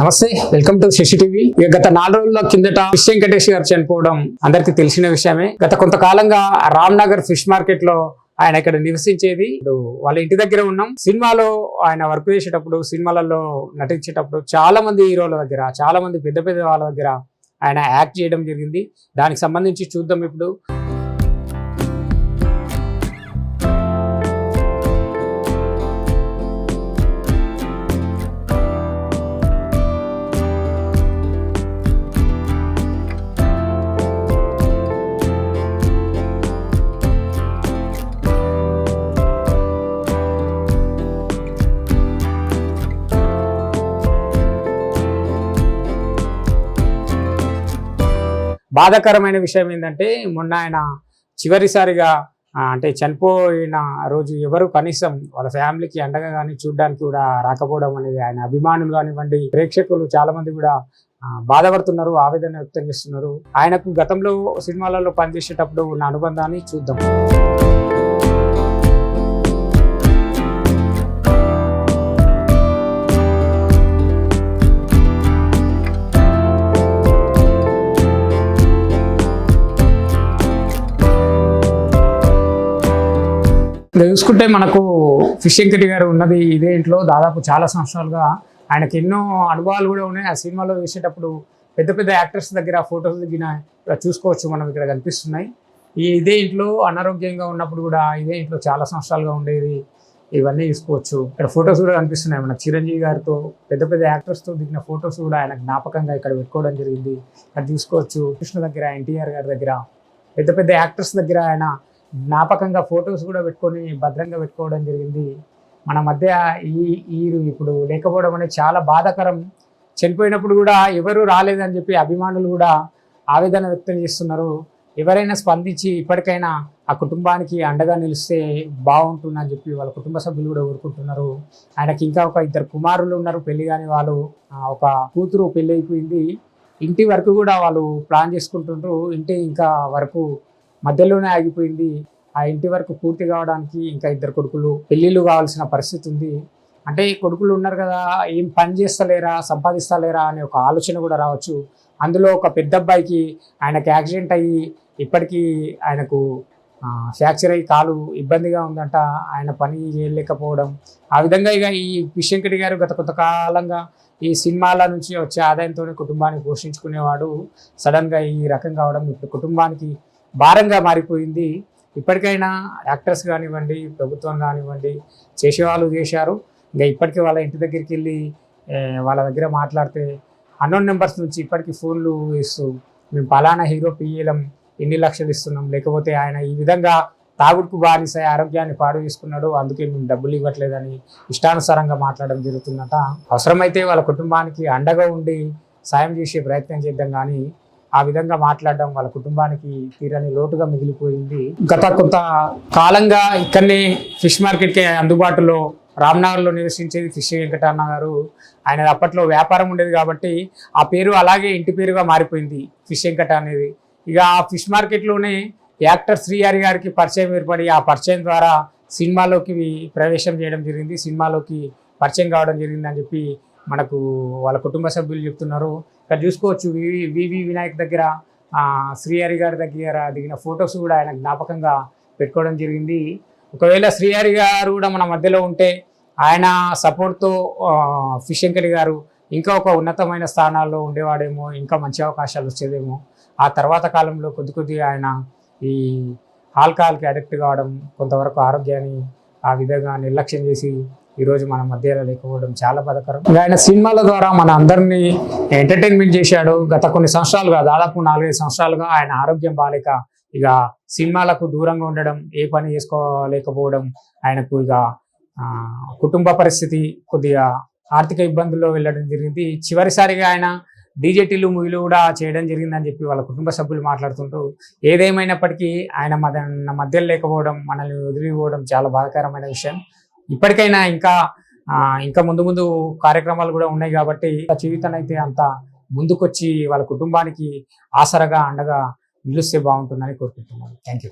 నమస్తే welcome to Shashi TV. ఇక గత నాలుగు రోజుల కిందట ఫిష్ వెంకటేష్ గారు చనిపోవడం అందరికీ తెలిసిన విషయమే. గత కొంతకాలంగా రామ్ నగర్ ఫిష్ మార్కెట్లో ఆయన ఇక్కడ నివసించేది. ఇప్పుడు వాళ్ళ ఇంటి దగ్గర ఉన్నాం. సినిమాలో ఆయన వర్క్ చేసేటప్పుడు సినిమాలలో నటించేటప్పుడు చాలా మంది హీరోల దగ్గర చాలా మంది పెద్ద పెద్ద వాళ్ళ దగ్గర ఆయన యాక్ట్ చేయడం జరిగింది. దానికి సంబంధించి చూద్దాం ఇప్పుడు. బాధాకరమైన విషయం ఏంటంటే మొన్న ఆయన చివరిసారిగా అంటే చనిపోయిన రోజు ఎవరు కనీసం వాళ్ళ ఫ్యామిలీకి అండగా కానీ చూడడానికి కూడా రాకపోవడం అనేది ఆయన అభిమానులు కానివ్వండి ప్రేక్షకులు చాలా మంది కూడా బాధపడుతున్నారు ఆవేదన వ్యక్తం చేస్తున్నారు. ఆయనకు గతంలో సినిమాలలో పనిచేసేటప్పుడు ఉన్న అనుబంధాన్ని చూద్దాం. ఇక్కడ చూసుకుంటే మనకు ఫిష్ వెంకటి గారు ఉన్నది ఇదే ఇంట్లో. దాదాపు చాలా సంవత్సరాలుగా ఆయనకి ఎన్నో అనుభవాలు కూడా ఉన్నాయి. ఆ సినిమాలో వేసేటప్పుడు పెద్ద పెద్ద యాక్టర్స్ దగ్గర ఫొటోస్ దిగిన చూసుకోవచ్చు మనం ఇక్కడ కనిపిస్తున్నాయి. ఈ ఇదే ఇంట్లో అనారోగ్యంగా ఉన్నప్పుడు కూడా ఇదే ఇంట్లో చాలా సంవత్సరాలుగా ఉండేది. ఇవన్నీ చూసుకోవచ్చు. ఇక్కడ ఫొటోస్ కూడా కనిపిస్తున్నాయి. మన చిరంజీవి గారితో పెద్ద పెద్ద యాక్టర్స్తో దిగిన ఫొటోస్ కూడా ఆయన జ్ఞాపకంగా ఇక్కడ పెట్టుకోవడం జరిగింది. ఇక్కడ చూసుకోవచ్చు. కృష్ణ దగ్గర ఎన్టీఆర్ గారి దగ్గర పెద్ద పెద్ద యాక్టర్స్ దగ్గర ఆయన జ్ఞాపకంగా ఫొటోస్ కూడా పెట్టుకొని భద్రంగా పెట్టుకోవడం జరిగింది. మన మధ్య ఈ వీరు ఇప్పుడు లేకపోవడం అనేది చాలా బాధాకరం. చనిపోయినప్పుడు కూడా ఎవరు రాలేదని చెప్పి అభిమానులు కూడా ఆవేదన వ్యక్తం చేస్తున్నారు. ఎవరైనా స్పందించి ఇప్పటికైనా ఆ కుటుంబానికి అండగా నిలిస్తే బాగుంటుందని చెప్పి వాళ్ళ కుటుంబ సభ్యులు కూడా కోరుకుంటున్నారు. ఆయనకి ఇంకా ఒక ఇద్దరు కుమారులు ఉన్నారు. పెళ్ళి కాని వాళ్ళు ఒక కూతురు పెళ్ళి అయిపోయింది. ఇంటి వరకు కూడా వాళ్ళు ప్లాన్ చేసుకుంటుంటారు ఇంటి ఇంకా వరకు మధ్యలోనే ఆగిపోయింది. ఆ ఇంటి వరకు పూర్తి కావడానికి ఇంకా ఇద్దరు కొడుకులు పెళ్ళిళ్ళు కావాల్సిన పరిస్థితి ఉంది. అంటే ఈ కొడుకులు ఉన్నారు కదా ఏం పని చేస్తలేరా సంపాదిస్తలేరా అనే ఒక ఆలోచన కూడా రావచ్చు. అందులో ఒక పెద్ద అబ్బాయికి ఆయనకి యాక్సిడెంట్ అయ్యి ఇప్పటికీ ఆయనకు ఫ్రాక్చర్ అయ్యి కాలు ఇబ్బందిగా ఉందంట. ఆయన పని చేయలేకపోవడం. ఆ విధంగా ఇక ఈ విషంకటి గారు గత కొంతకాలంగా ఈ సినిమాల నుంచి వచ్చే ఆదాయంతోనే కుటుంబాన్ని పోషించుకునేవాడు. సడన్గా ఈ రకం కావడం ఇప్పుడు కుటుంబానికి భారంగా మారిపోయింది. ఇప్పటికైనా యాక్టర్స్ కానివ్వండి ప్రభుత్వం కానివ్వండి చేసేవాళ్ళు చేశారు. ఇంకా ఇప్పటికీ వాళ్ళ ఇంటి దగ్గరికి వెళ్ళి వాళ్ళ దగ్గర మాట్లాడితే అన్నోన్ నెంబర్స్ నుంచి ఇప్పటికీ ఫోన్లు ఇస్తూ మేము పలానా హీరో పియ్యలం ఎన్ని లక్షలు ఇస్తున్నాం? లేకపోతే ఆయన ఈ విధంగా తాగుడుకు బానిస ఆరోగ్యాన్ని పాడు చేసుకున్నాడు అందుకే మేము డబ్బులు ఇవ్వట్లేదని ఇష్టానుసారంగా మాట్లాడడం జరుగుతుందట అవసరమైతే వాళ్ళ కుటుంబానికి అండగా ఉండి సాయం చేసే ప్రయత్నం చేద్దాం కానీ ఆ విధంగా మాట్లాడడం వాళ్ళ కుటుంబానికి తీరని లోటుగా మిగిలిపోయింది. గత కొంత కాలంగా ఇక్కడనే ఫిష్ మార్కెట్కి అందుబాటులో రామ్నగర్లో నివసించేది ఫిష్ వెంకటన్న గారు. ఆయన అప్పట్లో వ్యాపారం ఉండేది కాబట్టి ఆ పేరు అలాగే ఇంటి పేరుగా మారిపోయింది ఫిష్ వెంకట అనేది. ఇక ఆ ఫిష్ మార్కెట్లోనే యాక్టర్ శ్రీహారి గారికి పరిచయం ఏర్పడి ఆ పరిచయం ద్వారా సినిమాలోకి ప్రవేశం చేయడం జరిగింది. సినిమాలోకి పరిచయం కావడం జరిగింది అని చెప్పి మనకు వాళ్ళ కుటుంబ సభ్యులు చెప్తున్నారు. ఇక్కడ చూసుకోవచ్చు వివి వివి వినాయక్ దగ్గర శ్రీహరి గారి దగ్గర దిగిన ఫొటోస్ కూడా ఆయన జ్ఞాపకంగా పెట్టుకోవడం జరిగింది. ఒకవేళ శ్రీహరి గారు కూడా మన మధ్యలో ఉంటే ఆయన సపోర్ట్తో ఫిషంకరి గారు ఇంకా ఒక ఉన్నతమైన స్థానాల్లో ఉండేవాడేమో ఇంకా మంచి అవకాశాలు వచ్చేదేమో. ఆ తర్వాత కాలంలో కొద్ది కొద్దిగా ఆయన ఈ ఆల్కహాల్కి అడిక్ట్ కావడం కొంతవరకు ఆరోగ్యాన్ని ఆ విధంగా నిర్లక్ష్యం చేసి ఈరోజు మన మధ్యలో లేకపోవడం చాలా బాధకరం. ఇంకా ఆయన సినిమాల ద్వారా మన అందరినీ ఎంటర్టైన్మెంట్ చేశాడు. గత కొన్ని సంవత్సరాలుగా దాదాపు నాలుగైదు సంవత్సరాలుగా ఆయన ఆరోగ్యం బాలేక ఇక సినిమాలకు దూరంగా ఉండడం ఏ పని చేసుకోలేకపోవడం ఆయనకు ఇక కుటుంబ పరిస్థితి కొద్దిగా ఆర్థిక ఇబ్బందుల్లో వెళ్ళడం జరిగింది. చివరిసారిగా ఆయన డీజేటీలు మూవీలు కూడా చేయడం జరిగిందని చెప్పి వాళ్ళ కుటుంబ సభ్యులు మాట్లాడుతుంటూ ఏదేమైనప్పటికీ ఆయన మన మన మధ్యలో లేకపోవడం మనల్ని వదిలిపోవడం చాలా బాధాకరమైన విషయం. ఇప్పటికైనా ఇంకా ఇంకా ముందు ముందు కార్యక్రమాలు కూడా ఉన్నాయి కాబట్టి జీవితం అయితే అంత ముందుకొచ్చి వాళ్ళ కుటుంబానికి ఆసరగా అండగా నిలుస్తే బాగుంటుందని కోరుకుంటున్నాను. Thank you